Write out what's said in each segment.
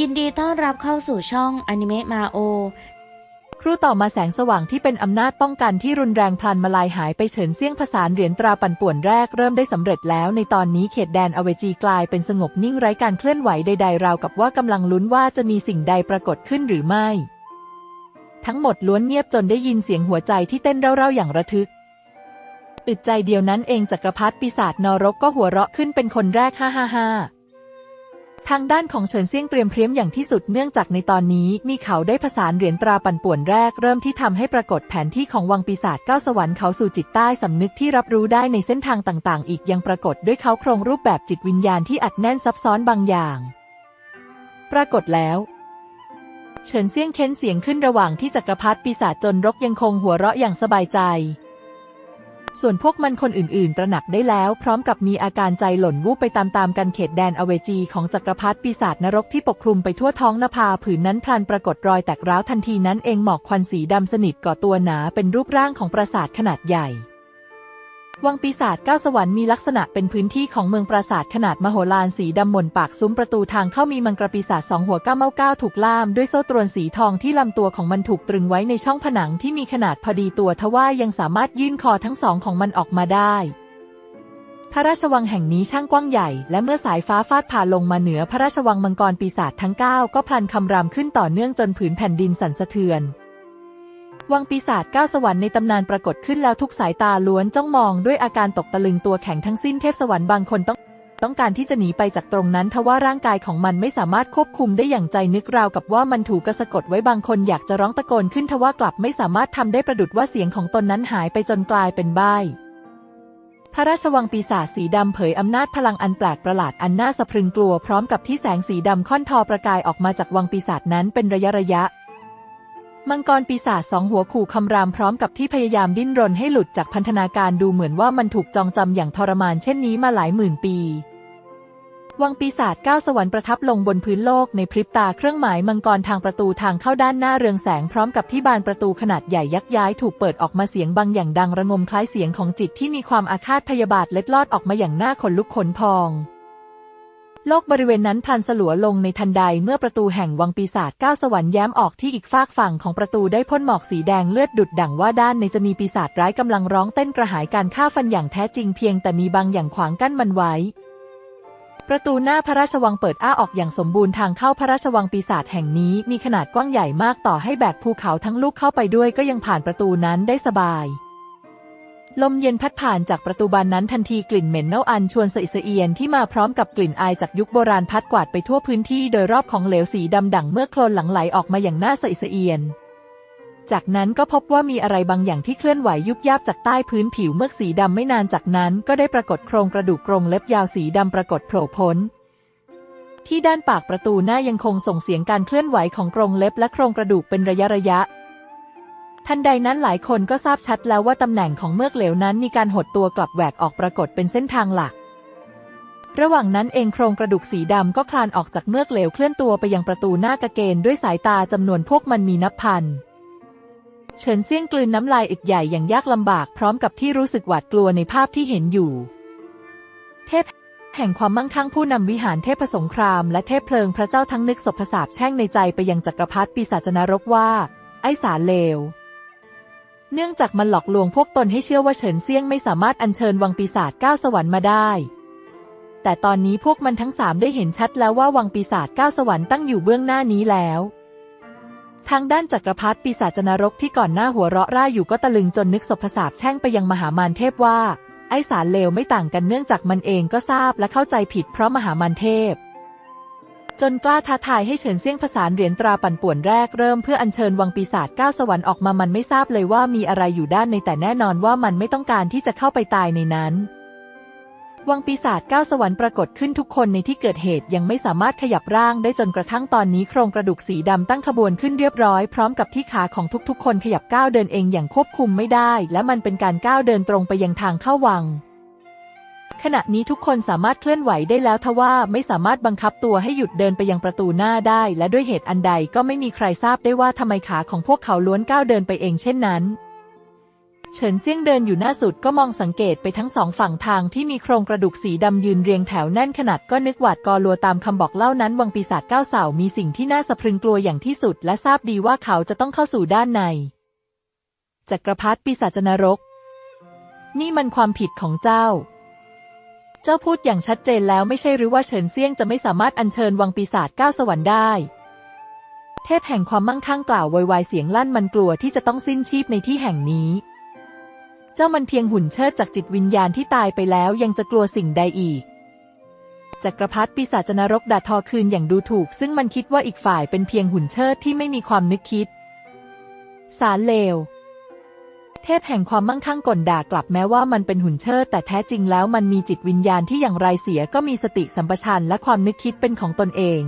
ยินดีต้อนรับเข้าสู่ช่องอนิเมะมาโอ ครู่ต่อมาแสงสว่างที่เป็นอำนาจป้องกันที่รุนแรงพลันมาลายหายไปเฉินเซี่ยงผสานเหรียญตราปั่นป่วนแรกเริ่มได้สำเร็จแล้ว ในตอนนี้เขตแดนอเวจีกลายเป็นสงบนิ่งไร้การเคลื่อนไหวใดๆราวกับว่ากำลังลุ้นว่าจะมีสิ่งใดปรากฏขึ้นหรือไม่ ทั้งหมดล้วนเงียบจนได้ยินเสียงหัวใจที่เต้นเร่าๆอย่างระทึกอึดใจเดียวนั้นเองจักรพรรดิปีศาจนรกก็หัวเราะขึ้นเป็นคนแรกฮ่าฮ่าฮ่า ทางด้านของเฉินเซี่ยงเตรียมเพรียมอย่างที่สุดเนื่องจากในตอนนี้มีเขาได้ผสานเหรียญตราปั่นป่วนแรกเริ่มที่ทำให้ปรากฏแผนที่ของวังปีศาจเก้าสวรรค์เขาสู่จิตใต้สำนึกที่รับรู้ได้ในเส้นทางต่างๆ อีกยังปรากฏด้วยเขาโครงรูปแบบจิตวิญญาณที่อัดแน่นซับซ้อนบางอย่าง ปรากฏแล้วเฉินเซี่ยงเค้นเสียงขึ้นระหว่างที่จักรพรรดิปีศาจจนรกยังคงหัวเราะอย่างสบายใจ ส่วนพวกมันคนอื่นๆ ตระหนักได้แล้ว พร้อมกับมีอาการใจหล่นวูบไปตามๆกันเขตแดนอเวจีของจักรพรรดิปีศาจนรกที่ปกคลุมไปทั่วท้องนภาผืนนั้นพลันปรากฏรอยแตกร้าวทันทีนั้นเองหมอกควันสีดำสนิทก่อตัวหนาเป็นรูปร่างของปราสาทขนาดใหญ่ วังปีศาจเก้าสวรรค์มีลักษณะเป็นพื้นที่ของเมืองปราสาทขนาดมโหฬารสีดำหม่นปากซุ้มประตูทางเข้ามีมังกรปีศาจสองหัวก้าเม้าเก้าถูกล่ามด้วยโซ่ตรวนสีทองที่ลำตัวของมันถูกตรึงไว้ในช่องผนังที่มีขนาดพอดีตัวทว่ายังสามารถยื่นคอทั้งสองของมันออกมาได้พระราชวังแห่งนี้ช่างกว้างใหญ่ และเมื่อสายฟ้าฟาดผ่าลงมาเหนือพระราชวังมังกรปีศาจทั้งเก้าก็พลันคำรามขึ้นต่อเนื่องจนผืนแผ่นดินสั่นสะเทือน วังปีศาจเก้าสวรรค์ในตำนานปรากฏขึ้นแล้วทุกสายตาล้วนจ้องมองด้วยอาการตกตะลึงตัวแข็งทั้งสิ้นเทพสวรรค์บางคนต้อง ต้องการที่จะหนีไปจากตรงนั้นทว่าร่างกายของมันไม่สามารถควบคุมได้อย่างใจนึกราวกับว่ามันถูกกระสะกดไว้บางคนอยากจะร้องตะโกนขึ้นทว่ากลับไม่สามารถทำได้ประดุดว่าเสียงของตนนั้นหายไปจนกลายเป็นใบ้พระราชวังปีศาจสีดำเผยอำนาจพลังอันแปลกประหลาดอันน่าสะพรึงกลัวพร้อมกับที่แสงสีดำค่อนทอประกายออกมาจากวังปีศาจนั้นเป็นระยะระยะ มังกรปีศาจสองหัวขู่คำรามพร้อมกับที่พยายามดิ้นรนให้หลุดจากพันธนาการดูเหมือนว่ามันถูกจองจำอย่างทรมานเช่นนี้มาหลายหมื่นปี วังปีศาจก้าวสวรรค์ประทับลงบนพื้นโลกในพริบตาเครื่องหมายมังกรทางประตูทางเข้าด้านหน้าเรืองแสงพร้อมกับที่บานประตูขนาดใหญ่ยักย้ายถูกเปิดออกมาเสียงบางอย่างดังระงมคล้ายเสียงของจิตที่มีความอาฆาตพยาบาทเล็ดลอดออกมาอย่างน่าขนลุกขนพอง โลกบริเวณนั้นพลันสลัวลงในทันใดเมื่อประตูแห่งวังปีศาจก้าวสวรรค์แย้มออกที่อีกฝากฝั่งของประตูได้พ่นหมอกสีแดงเลือดดุดดั่งว่าด้านในจะมีปีศาจร้ายกำลังร้องเต้นกระหายการฆ่าฟันอย่างแท้จริงเพียงแต่มีบางอย่างขวางกั้นมันไว้ ประตูหน้าพระราชวังเปิดอ้าออกอย่างสมบูรณ์ทางเข้าพระราชวังปีศาจแห่งนี้มีขนาดกว้างใหญ่มากต่อให้แบกภูเขาทั้งลูกเข้าไปด้วยก็ยังผ่านประตูนั้นได้สบาย ลมเย็นพัดผ่านจากประตูบานนั้นทันทีกลิ่นเหม็นเน่าอันชวนสะอิสะเอียนที่มาพร้อมกับกลิ่นอายจากยุคโบราณพัดกวาดไปทั่วพื้นที่โดยรอบของเหลวสีดำดั่งเมื่อโคลนหลังไหลออกมาอย่างน่าสะอิสะเอียน จากนั้นก็พบว่ามีอะไรบางอย่างที่เคลื่อนไหวยุบยับจากใต้พื้นผิวเมือกสีดำไม่นานจากนั้นก็ได้ปรากฏโครงกระดูกกรงเล็บยาวสีดำปรากฏโผล่พ้นที่ด้านปากประตูหน้ายังคงส่งเสียงการเคลื่อนไหวของกรงเล็บและโครงกระดูกเป็นระยะระยะ ทันใดนั้นหลายคนก็ทราบชัดแล้วว่าตำแหน่งของเมือกเหลวนั้นมีการหดตัวกลับแหวกออกปรากฏเป็นเส้นทางหลัก ระหว่างนั้นเองโครงกระดูกสีดำก็คลานออกจากเมือกเหลวเคลื่อนตัวไปยังประตูหน้ากระเกนด้วยสายตาจำนวนพวกมันมีนับพันเฉินเซี่ยงกลืนน้ำลายอึกใหญ่อย่างยากลำบากพร้อมกับที่รู้สึกหวาดกลัวในภาพที่เห็นอยู่ เทพแห่งความมั่งคั่งผู้นำวิหารเทพสงครามและเทพเพลิงพระเจ้าทั้งนึกศพสาบแช่งในใจไปยังจักรพรรดิปีศาจนรกว่า ไอ้สารเลว เนื่องจากมันหลอกลวงพวกตนให้เชื่อว่าเฉินเซียงไม่สามารถอัญเชิญวังปีศาจก้าสวรรค์มาได้ แต่ตอนนี้พวกมันทั้งสามได้เห็นชัดแล้วว่าวังปีศาจก้าสวรรค์ตั้งอยู่เบื้องหน้านี้แล้ว ทางด้านจักรพรรดิปีศาจนรกที่ก่อนหน้าหัวเราะร่าอยู่ก็ตะลึงจนนึกศพสาบแช่งไปยังมหามารเทพว่า ไอสารเลวไม่ต่างกันเนื่องจากมันเองก็ทราบและเข้าใจผิดเพราะมหามารเทพ จนกล้าท้าทายให้เฉินเซี่ยงผสานเหรียญตราปั่นป่วนแรกเริ่มเพื่ออัญเชิญวังปีศาจก้าวสวรรค์ออกมามันไม่ทราบเลยว่ามีอะไรอยู่ด้านในแต่แน่นอนว่ามันไม่ต้องการที่จะเข้าไปตายในนั้น วังปีศาจก้าวสวรรค์ปรากฏขึ้นทุกคนในที่เกิดเหตุยังไม่สามารถขยับร่างได้จนกระทั่งตอนนี้โครงกระดูกสีดำตั้งขบวนขึ้นเรียบร้อยพร้อมกับที่ขาของทุกๆ คนขยับก้าวเดินเองอย่างควบคุมไม่ได้ และมันเป็นการก้าวเดินตรงไปยังทางเข้าวัง ขณะนี้ทุกคนสามารถเคลื่อนไหวได้แล้วทว่าไม่สามารถบังคับตัวให้หยุดเดินไปยังประตูหน้าได้ และด้วยเหตุอันใดก็ไม่มีใครทราบได้ว่าทำไมขาของพวกเขาล้วนก้าวเดินไปเองเช่นนั้นเฉินเซี่ยงเดินอยู่หน้าสุดก็มองสังเกตไปทั้งสองฝั่งทางที่มีโครงกระดูกสีดำยืนเรียงแถวแน่นขนาดก็นึกหวาดกลัวตามคำบอกเล่านั้นวังปีศาจก้าวเสามีสิ่งที่น่าสะพรึงกลัวอย่างที่สุด และทราบดีว่าเขาจะต้องเข้าสู่ด้านในจักรพรรดิปีศาจนรก นี่มันความผิดของเจ้า เจ้าพูดอย่างชัดเจนแล้วไม่ใช่หรือว่าเฉินเซียงจะไม่สามารถอัญเชิญวังปีศาจเก้าสวรรค์ได้ เทพแห่งความมั่งคั่งกล่าวโวยวายเสียงลั่นมันกลัวที่จะต้องสิ้นชีพในที่แห่งนี้ เจ้ามันเพียงหุ่นเชิดจากจิตวิญญาณที่ตายไปแล้วยังจะกลัวสิ่งใดอีกจักรพรรดิปีศาจนรกด่าทอคืนอย่างดูถูก ซึ่งมันคิดว่าอีกฝ่ายเป็นเพียงหุ่นเชิดที่ไม่มีความนึกคิด สารเลว เทพแห่งความมั่งคั่งก่นด่ากลับแม้ว่ามันเป็นหุ่นเชิด แต่แท้จริงแล้วมันมีจิตวิญญาณที่อย่างไรเสียก็มีสติสัมปชัญญะและความนึกคิดเป็นของตนเอง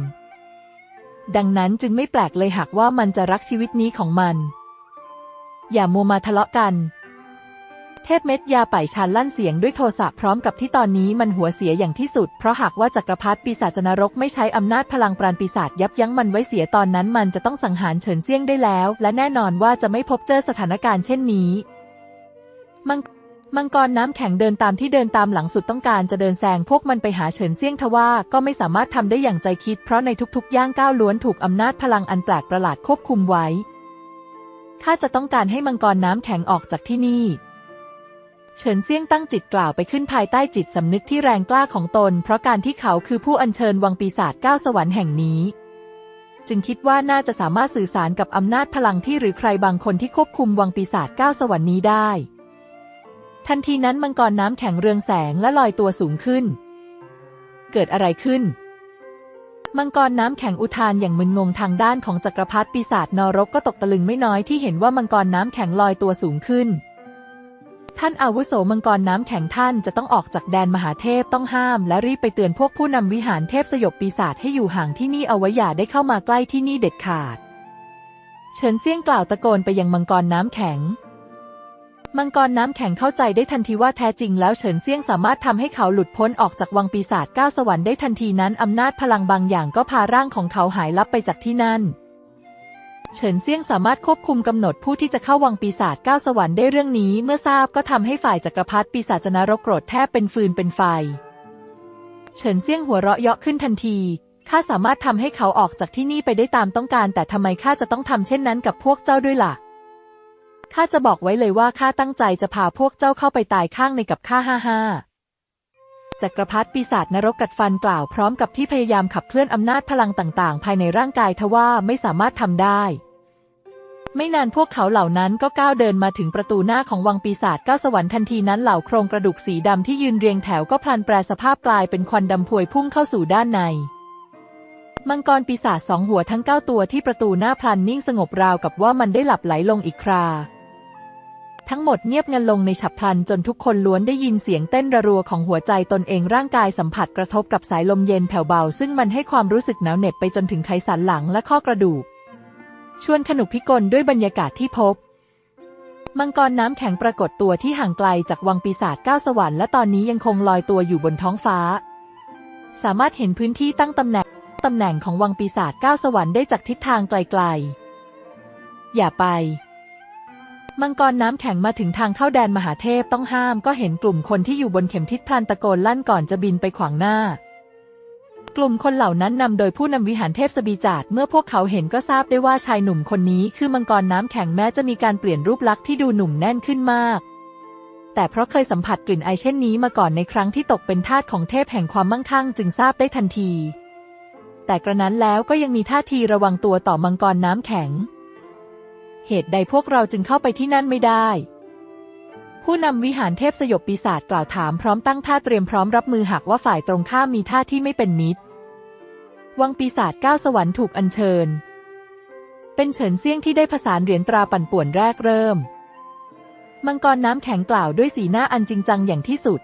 ดังนั้นจึงไม่แปลกเลยหากว่ามันจะรักชีวิตนี้ของมัน อย่ามัวมาทะเลาะกัน เทพเม็ดยาป่ายชานลั่นเสียงด้วยโทสะพร้อมกับที่ตอนนี้มันหัวเสียอย่างที่สุด เพราะหากว่าจักรพรรดิปีศาจนรกไม่ใช้อำนาจพลังปราณปีศาจยับยั้งมันไว้เสียตอนนั้นมันจะต้องสังหารเฉินเซี่ยงได้แล้ว และแน่นอนว่าจะไม่พบเจอสถานการณ์เช่นนี้ มังมังกรน้ำแข็งเดินตามที่เดินตามหลังสุดต้องการจะเดินแซงพวกมันไปหาเฉินเซี่ยงทว่าก็ไม่สามารถทำได้อย่างใจคิด เพราะในทุกๆ ย่างก้าวล้วนถูกอำนาจพลังอันแปลกประหลาดควบคุมไว้ข้าจะต้องการให้มังกรน้ำแข็งออกจากที่นี่ เฉินเซี่ยงตั้งจิตกล่าวไปขึ้นภายใต้จิตสำนึกที่แรงกล้าของตน เพราะการที่เขาคือผู้อัญเชิญวังปีศาจเก้าสวรรค์แห่งนี้ จึงคิดว่าน่าจะสามารถสื่อสารกับอำนาจพลังที่หรือใครบางคนที่ควบคุมวังปีศาจเก้าสวรรค์นี้ได้ ทันทีนั้นมังกรน้ำแข็งเรืองแสงและลอยตัวสูงขึ้น เกิดอะไรขึ้น มังกรน้ำแข็งอุทานอย่างมึนงงทางด้านของจักรพรรดิปีศาจนรกก็ตกตะลึงไม่น้อยที่เห็นว่ามังกรน้ำแข็งลอยตัวสูงขึ้น ท่านอาวุโสมังกรน้ำแข็งท่านจะต้องออกจากแดนมหาเทพต้องห้าม และรีบไปเตือนพวกผู้นำวิหารเทพสยบปีศาจให้อยู่ห่างที่นี่เอาไว้อย่าได้เข้ามาใกล้ที่นี่เด็ดขาด เฉินเซี่ยงกล่าวตะโกนไปยังมังกรน้ำแข็ง มังกรน้ำแข็งเข้าใจได้ทันทีว่าแท้จริงแล้วเฉินเซี่ยงสามารถทำให้เขาหลุดพ้นออกจากวังปีศาจก้าวสวรรค์ได้ทันทีนั้นอำนาจพลังบางอย่างก็พาร่างของเขาหายลับไปจากที่นั่น เฉินเซี่ยงสามารถควบคุมกำหนดผู้ที่จะเข้าวังปีศาจก้าวสวรรค์ได้เรื่องนี้ เมื่อทราบก็ทำให้ฝ่ายจักรพรรดิปีศาจนรกโกรธแทบเป็นฟืนเป็นไฟ เฉินเซี่ยงหัวเราะเยาะขึ้นทันที ข้าสามารถทำให้เขาออกจากที่นี่ไปได้ตามต้องการ แต่ทำไมข้าจะต้องทำเช่นนั้นกับพวกเจ้าด้วยล่ะ ข้าจะบอกไว้เลยว่าข้าตั้งใจจะพาพวกเจ้าเข้าไปตายข้างในกับข้าห้าห้า จักรพรรดิปีศาจนรกกัดฟันกล่าวพร้อมกับที่พยายามขับเคลื่อนอำนาจพลังต่างๆ ภายในร่างกายทว่าไม่สามารถทำได้ ไม่นานพวกเขาเหล่านั้นก็ก้าวเดินมาถึงประตูหน้าของวังปีศาจก้าวสวรรค์ทันทีนั้นเหล่าโครงกระดูกสีดำที่ยืนเรียงแถวก็พลันแปรสภาพกลายเป็นควันดำพวยพุ่งเข้าสู่ด้านในมังกรปีศาจสองหัวทั้งเก้าตัวที่ประตูหน้าพลันนิ่งสงบราวกับว่ามันได้หลับไหลลงอีกครา ทั้งหมดเงียบงันลงในฉับพลันจนทุกคนล้วนได้ยินเสียงเต้นระรัวของหัวใจตนเองร่างกายสัมผัสกระทบกับสายลมเย็นแผ่วเบา ซึ่งมันให้ความรู้สึกหนาวเหน็บไปจนถึงไขสันหลังและข้อกระดูก ชวนขนุกพิกลด้วยบรรยากาศที่พบ มังกรน้ำแข็งปรากฏตัวที่ห่างไกลจากวังปีศาจก้าวสวรรค์และตอนนี้ยังคงลอยตัวอยู่บนท้องฟ้า สามารถเห็นพื้นที่ตั้งตำแหน่งตำแหน่งของวังปีศาจก้าวสวรรค์ได้จากทิศทางไกลๆ อย่าไป มังกรน้ำแข็งมาถึงทางเข้าแดนมหาเทพต้องห้ามก็เห็นกลุ่มคนที่อยู่บนเข็มทิศพลันตะโกนลั่นก่อนจะบินไปขวางหน้า กลุ่มคนเหล่านั้นนำโดยผู้นำวิหารเทพสบีจาดเมื่อพวกเขาเห็นก็ทราบได้ว่าชายหนุ่มคนนี้คือมังกรน้ำแข็งแม้จะมีการเปลี่ยนรูปลักษณ์ที่ดูหนุ่มแน่นขึ้นมาก แต่เพราะเคยสัมผัสกลิ่นไอเช่นนี้มาก่อนในครั้งที่ตกเป็นทาสของเทพแห่งความมั่งคั่ง จึงทราบได้ทันที แต่กระนั้นแล้วก็ยังมีท่าทีระวังตัวต่อมังกรน้ำแข็ง เหตุใดพวกเราจึงเข้าไปที่นั่นไม่ได้ ผู้นำวิหารเทพสยบปีศาจกล่าวถามพร้อมตั้งท่าเตรียมพร้อมรับมือหากว่าฝ่ายตรงข้ามมีท่าที่ไม่เป็นมิตร วังปีศาจก้าวสวรรค์ถูกอัญเชิญ เป็นเฉินเซี่ยงที่ได้ผสานเหรียญตราปั่นป่วนแรกเริ่ม มังกรน้ำแข็งกล่าวด้วยสีหน้าอันจริงจังอย่างที่สุด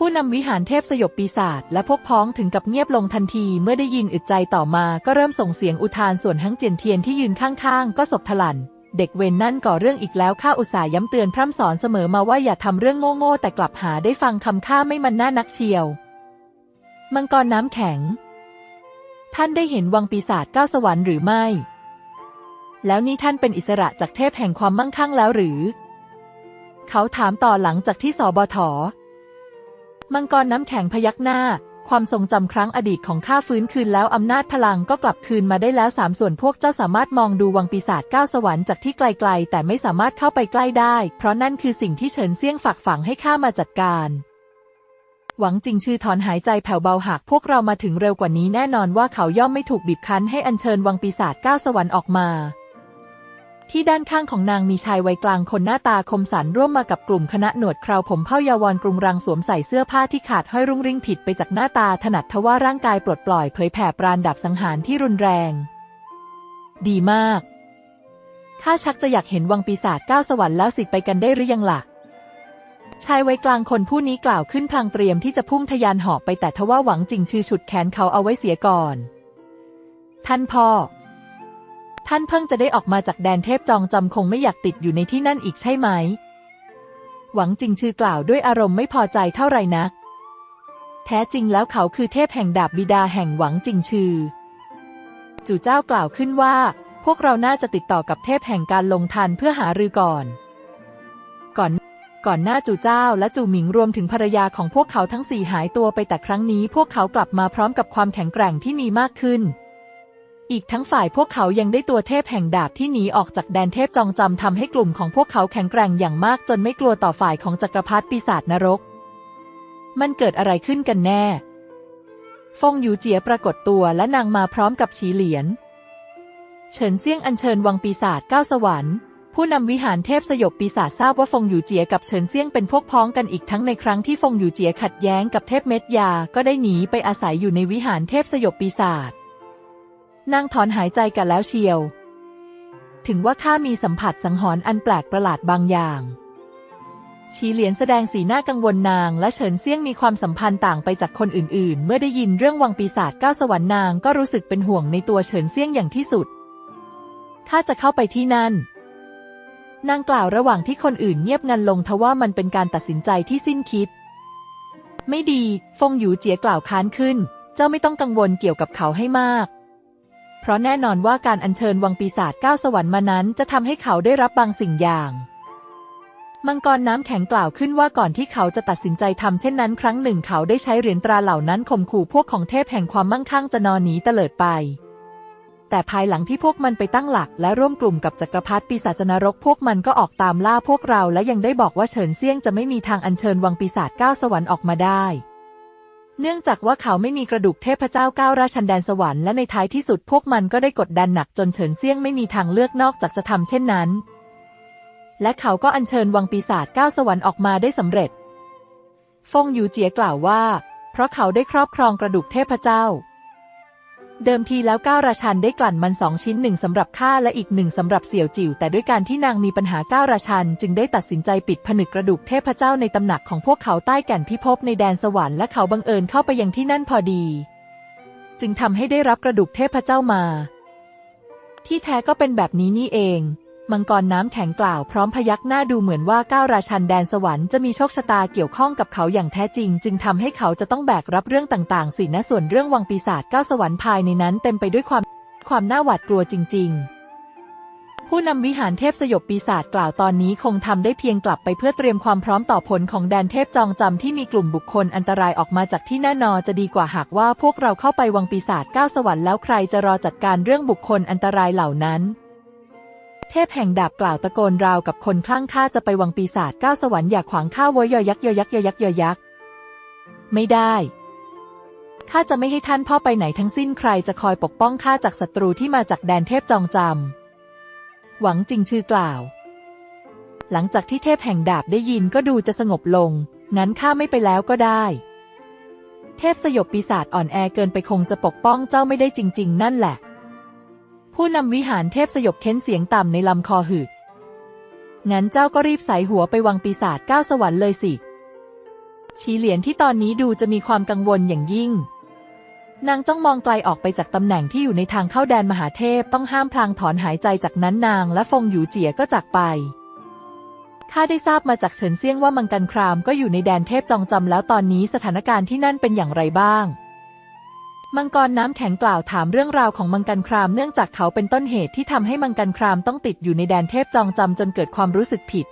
ผู้นำวิหารเทพสยบปีศาจและพวกพ้องถึงกับเงียบลงทันทีเมื่อได้ยินอึดใจต่อมาก็เริ่มส่งเสียงอุทานส่วนทั้งเจียนเทียนที่ยืนข้างๆ ก็สบทลัน เด็กเวนนั่นก่อเรื่องอีกแล้วข้าอุตส่าห์ย้ำเตือนพร่ำสอนเสมอมาว่าอย่าทำเรื่องโง่ๆแต่กลับหาได้ฟังคำข้าไม่มันน่านักเชียว มังกรน้ำแข็ง ท่านได้เห็นวังปีศาจก้าสวรรค์หรือไม่ แล้วนี่ท่านเป็นอิสระจากเทพแห่งความมั่งคั่งแล้วหรือ เขาถามต่อหลังจากที่สบถ มังกรน้ำแข็งพยักหน้า ความทรงจำครั้งอดีตของข้าฟื้นคืนแล้วอำนาจพลังก็กลับคืนมาได้แล้วสามส่วนพวกเจ้าสามารถมองดูวังปีศาจก้าวสวรรค์จากที่ไกลๆ แต่ไม่สามารถเข้าไปใกล้ได้ เพราะนั่นคือสิ่งที่เฉินเซี่ยงฝากฝังให้ข้ามาจัดการหวังจริงชื่อถอนหายใจแผ่วเบาหากพวกเรามาถึงเร็วกว่านี้แน่นอนว่าเขาย่อมไม่ถูกบีบคั้นให้อัญเชิญวังปีศาจก้าวสวรรค์ออกมา ที่ด้านข้างของนางมีชายวัยกลางคนหน้าตาคมสันร่วมมากับกลุ่มคณะหนวดคราวผมเผ้ายาวรกรุงรังสวมใส่เสื้อผ้าที่ขาดห้อยรุ่งริ่งผิดไปจากหน้าตาถนัดทว่าร่างกายปลดปล่อยเผยแผ่ปราณดับสังหารที่รุนแรง ดีมากข้าชักจะอยากเห็นวังปีศาจก้าวสวรรค์แล้วสิไปกันได้หรือยังล่ะชายวัยกลางคนผู้นี้กล่าวขึ้นพลางเตรียมที่จะพุ่งทะยานหาะไปแต่ทว่าหวังจริงชื่อฉุดแขนเขาเอาไว้เสียก่อน ท่านพ่อ ท่านเพิ่งจะได้ออกมาจากแดนเทพจองจำคงไม่อยากติดอยู่ในที่นั่นอีกใช่ไหม หวังจิงชื่อกล่าวด้วยอารมณ์ไม่พอใจเท่าไหร่นัก แท้จริงแล้วเขาคือเทพแห่งดาบบิดาแห่งหวังจิงชื่อ จู่เจ้ากล่าวขึ้นว่า พวกเราน่าจะติดต่อกับเทพแห่งการลงทันเพื่อหารือก่อน ก่อนก่อนหน้าจู่เจ้าและจู่หมิงรวมถึงภรรยาของพวกเขาทั้งสี่หายตัวไปแต่ครั้งนี้ พวกเขากลับมาพร้อมกับความแข็งแกร่งที่มีมากขึ้น อีกทั้งฝ่ายพวกเขายังได้ตัวเทพแห่งดาบที่หนีออกจากแดนเทพจองจำทำให้กลุ่มของพวกเขาแข็งแกร่งอย่างมากจนไม่กลัวต่อฝ่ายของจักรพรรดิปีศาจนรก มันเกิดอะไรขึ้นกันแน่ ฟงหยูเจียปรากฏตัวและนางมาพร้อมกับฉีเหลียน เฉินเซี่ยงอัญเชิญวังปีศาจเก้าสวรรค์ผู้นำวิหารเทพสยบปีศาจทราบว่าฟงหยูเจียกับเฉินเซี่ยงเป็นพวกพ้องกันอีกทั้งในครั้งที่ฟงหยูเจียขัดแย้งกับเทพเม็ดยา ก็ได้หนีไปอาศัยอยู่ในวิหารเทพสยบปีศาจ นางถอนหายใจกันแล้วเชียว ถึงว่าข้ามีสัมผัสสังหรณ์อันแปลกประหลาดบางอย่างชีเหลียนแสดงสีหน้ากังวลนางและเฉินเซี่ยงมีความสัมพันธ์ต่างไปจากคนอื่นๆ เมื่อได้ยินเรื่องวังปีศาจก้าวสวรรค์นางก็รู้สึกเป็นห่วงในตัวเฉินเซี่ยงอย่างที่สุดข้าจะเข้าไปที่นั่น นางกล่าวระหว่างที่คนอื่นเงียบงันลงทว่ามันเป็นการตัดสินใจที่สิ้นคิด ไม่ดี ฟงหยูเจียกล่าวค้านขึ้น เจ้าไม่ต้องกังวลเกี่ยวกับเขาให้มาก ราะแน่นอนว่าการอัญเชิญวังปีศาจก้าวสวรรค์มานั้นจะทำให้เขาได้รับบางสิ่งอย่างมังกรน้ำแข็งกล่าวขึ้นว่าก่อนที่เขาจะตัดสินใจทำเช่นนั้น ครั้งหนึ่งเขาได้ใช้เหรียญตราเหล่านั้นข่มขู่พวกของเทพแห่งความมั่งคั่งจะนอนหนีเตลิดไป แต่ภายหลังที่พวกมันไปตั้งหลัก และร่วมกลุ่มกับจักรพรรดิปีศาจนรก พวกมันก็ออกตามล่าพวกเราและยังได้บอกว่าเฉินเซี่ยงจะไม่มีทางอัญเชิญวังปีศาจก้าวสวรรค์ออกมาได้ เนื่องจากว่าเขาไม่มีกระดูกเทพเจ้าก้าวราชันแดนสวรรค์และในท้ายที่สุดพวกมันก็ได้กดดันหนักจนเฉินเซี่ยงไม่มีทางเลือกนอกจากจะทำเช่นนั้น และเขาก็อัญเชิญวังปีศาจก้าวสวรรค์ออกมาได้สำเร็จ ฟงหยูเจียกล่าวว่า เพราะเขาได้ครอบครองกระดูกเทพเจ้า เดิมทีแล้วก้าวราชันได้กลั่นมันสองชิ้นหนึ่งสำหรับข้าและอีกหนึ่งสำหรับเสี่ยวจิ๋วแต่ด้วยการที่นางมีปัญหาก้าวราชันจึงได้ตัดสินใจปิดผนึกกระดูกเทพเจ้าในตำหนักของพวกเขาใต้แก่นพิภพในแดนสวรรค์และเขาบังเอิญเข้าไปยังที่นั่นพอดี จึงทำให้ได้รับกระดูกเทพเจ้ามา ที่แท้ก็เป็นแบบนี้นี่เอง มังกรน้ำแข็งกล่าวพร้อมพยักหน้าดูเหมือนว่าก้าวราชันแดนสวรรค์จะมีโชคชะตาเกี่ยวข้องกับเขาอย่างแท้จริง จึงทำให้เขาจะต้องแบกรับเรื่องต่างๆ สินะส่วนเรื่องวังปีศาจก้าวสวรรค์ภายในนั้นเต็มไปด้วยความความน่าหวาดกลัวจริง ๆผู้นำวิหารเทพสยบปีศาจกล่าวตอนนี้คงทำได้เพียงกลับไปเพื่อเตรียมความพร้อมต่อผลของแดนเทพจองจำที่มีกลุ่มบุคคลอันตรายออกมาจากที่แน่นอนจะดีกว่าหากว่าพวกเราเข้าไปวังปีศาจก้าวสวรรค์แล้วใครจะรอจัดการเรื่องบุคคลอันตรายเหล่านั้น เทพแห่งดาบกล่าวตะโกนราวกับคนคลั่งข้าจะไปวังปีศาจก้าวสวรรค์อย่าขวางข้าไว้ยอยักยอยักยอยักยอยัก ไม่ได้ข้าจะไม่ให้ท่านพ่อไปไหนทั้งสิ้นใครจะคอยปกป้องข้าจากศัตรูที่มาจากแดนเทพจองจำหวังจริงชื่อกล่าว หลังจากที่เทพแห่งดาบได้ยินก็ดูจะสงบลง งั้นข้าไม่ไปแล้วก็ได้ เทพสยบปีศาจอ่อนแอเกินไปคงจะปกป้องเจ้าไม่ได้จริง ๆ นั่นแหละ ผู้นำวิหารเทพสยบเค้นเสียงต่ำในลำคอหึก งั้นเจ้าก็รีบใส่หัวไปวังปีศาจก้าวสวรรค์เลยสิ ชีเหลียนที่ตอนนี้ดูจะมีความกังวลอย่างยิ่ง นางจ้องมองไกลออกไปจากตำแหน่งที่อยู่ในทางเข้าแดนมหาเทพต้องห้ามพลางถอนหายใจจากนั้นนางและฟงหยูเจียก็จากไปข้าได้ทราบมาจากเฉินเซียงว่ามังกันครามก็อยู่ในแดนเทพจองจำแล้วตอนนี้สถานการณ์ที่นั่นเป็นอย่างไรบ้าง มังกรน้ำแข็งกล่าวถามเรื่องราวของมังกันครามเนื่องจากเขาเป็นต้นเหตุที่ทำให้มังกันครามต้องติดอยู่ในแดนเทพจองจำจนเกิดความรู้สึกผิด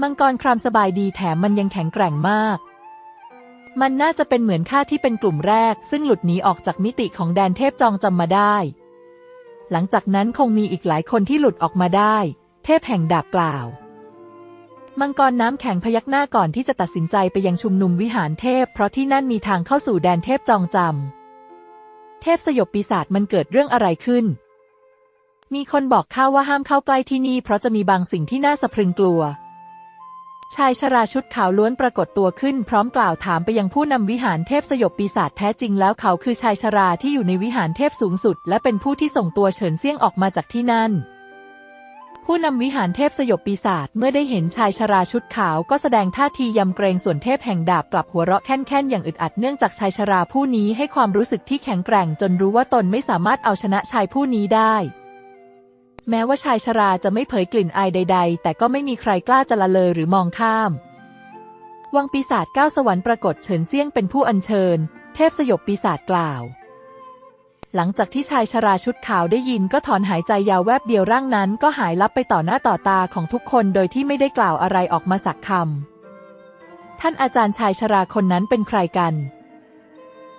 มังกรครามสบายดีแถมมันยังแข็งแกร่งมาก มันน่าจะเป็นเหมือนข้าที่เป็นกลุ่มแรก ซึ่งหลุดหนีออกจากมิติของแดนเทพจองจำมาได้ หลังจากนั้นคงมีอีกหลายคนที่หลุดออกมาได้ เทพแห่งดาบกล่าว มังกรน้ำแข็งพยักหน้าก่อนที่จะตัดสินใจไปยังชุมนุมวิหารเทพ เพราะที่นั่นมีทางเข้าสู่แดนเทพจองจำเทพสยบปีศาจมันเกิดเรื่องอะไรขึ้น มีคนบอกข้าว่าห้ามเข้าใกล้ที่นี่ เพราะจะมีบางสิ่งที่น่าสะพรึงกลัว ชายชราชุดขาวล้วนปรากฏตัวขึ้น พร้อมกล่าวถามไปยังผู้นำวิหารเทพสยบปีศาจแท้จริงแล้วเขาคือชายชราที่อยู่ในวิหารเทพสูงสุด และเป็นผู้ที่ส่งตัวเฉินเซี่ยงออกมาจากที่นั่น ผู้นำวิหารเทพสยบปีศาจเมื่อได้เห็นชายชราชุดขาวก็แสดงท่าทียำเกรงส่วนเทพแห่งดาบกลับหัวเราะแค่นๆอย่างอึดอัดเนื่องจากชายชราผู้นี้ให้ความรู้สึกที่แข็งแกร่งจนรู้ว่าตนไม่สามารถเอาชนะชายผู้นี้ได้ แม้ว่าชายชราจะไม่เผยกลิ่นอายใด ๆ แต่ก็ไม่มีใครกล้าจะละเลยหรือมองข้าม วังปีศาจก้าสวรรค์ปรากฏเฉินเซียงเป็นผู้อัญเชิญ เทพสยบปีศาจกล่าว หลังจากที่ชายชราชุดขาวได้ยินก็ถอนหายใจยาวแวบเดียวร่างนั้นก็หายลับไปต่อหน้าต่อตาของทุกคนโดยที่ไม่ได้กล่าวอะไรออกมาสักคำ ท่านอาจารย์ชายชราคนนั้นเป็นใครกัน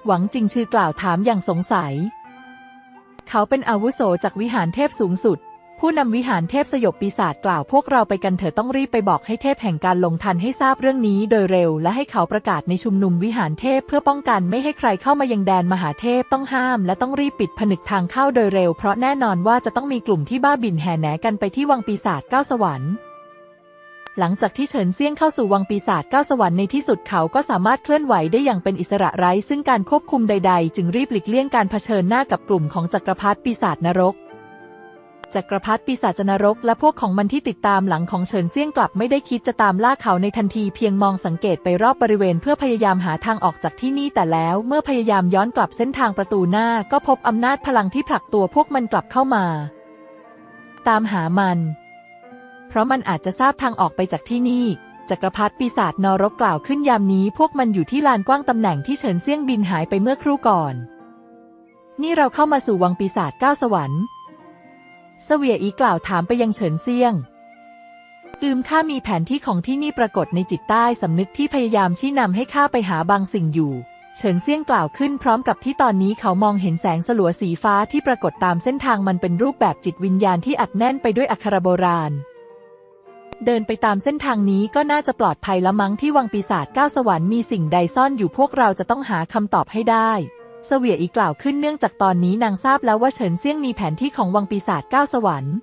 หวังจิงชื่อกล่าวถามอย่างสงสัย เขาเป็นอาวุโสจากวิหารเทพสูงสุด ผู้นำวิหารเทพสยบปีศาจกล่าวพวกเราไปกันเถอะต้องรีบไปบอกให้เทพแห่งการลงทันให้ทราบเรื่องนี้โดยเร็ว และให้เขาประกาศในชุมนุมวิหารเทพเพื่อป้องกันไม่ให้ใครเข้ามายังแดนมหาเทพต้องห้าม และต้องรีบปิดผนึกทางเข้าโดยเร็ว เพราะแน่นอนว่าจะต้องมีกลุ่มที่บ้าบินแห่แหนกันไปที่วังปีศาจเก้าสวรรค์หลังจากที่เฉินเซี่ยงเข้าสู่วังปีศาจเก้าสวรรค์ในที่สุดเขาก็สามารถเคลื่อนไหวได้อย่างเป็นอิสระไร้ซึ่งการควบคุมใด ๆ จึงรีบหลีกเลี่ยงการเผชิญหน้ากับกลุ่มของจักรพรรดิปีศาจนรก จักรพรรดิปีศาจนรก และพวกของมันที่ติดตามหลังของเฉินเซี่ยงกลับไม่ได้คิดจะตามล่าเขาในทันทีเพียงมองสังเกตไปรอบบริเวณเพื่อพยายามหาทางออกจากที่นี่แต่แล้วเมื่อพยายามย้อนกลับเส้นทางประตูหน้าก็พบอำนาจพลังที่ผลักตัวพวกมันกลับเข้ามา ตามหามัน เพราะมันอาจจะทราบทางออกไปจากที่นี่จักรพรรดิปีศาจนรกกล่าวขึ้นยามนี้พวกมันอยู่ที่ลานกว้างตำแหน่งที่เฉินเซี่ยงบินหายไปเมื่อครู่ก่อน นี่เราเข้ามาสู่วังปีศาจเก้าสวรรค์ เสวียอีกล่าวถามไปยังเฉินเซียง อืมข้ามีแผนที่ของที่นี่ปรากฏในจิตใต้สำนึกที่พยายามชี้นำให้ข้าไปหาบางสิ่งอยู่ เฉินเซียงกล่าวขึ้นพร้อมกับที่ตอนนี้เขามองเห็นแสงสลัวสีฟ้าที่ปรากฏตามเส้นทางมันเป็นรูปแบบจิตวิญญาณที่อัดแน่นไปด้วยอักขระโบราณเดินไปตามเส้นทางนี้ก็น่าจะปลอดภัยละมั้งที่วังปีศาจเก้าสวรรค์มีสิ่งใดซ่อนอยู่พวกเราจะต้องหาคำตอบให้ได้ เสวียอีกล่าวขึ้นเนื่องจากตอนนี้นางทราบแล้วว่าเฉินเซี่ยงมีแผนที่ของวังปีศาจเก้าสวรรค์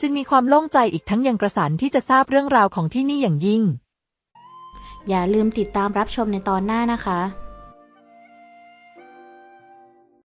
จึงมีความโล่งใจอีกทั้งยังกระสานที่จะทราบเรื่องราวของที่นี่อย่างยิ่ง อย่าลืมติดตามรับชมในตอนหน้านะคะ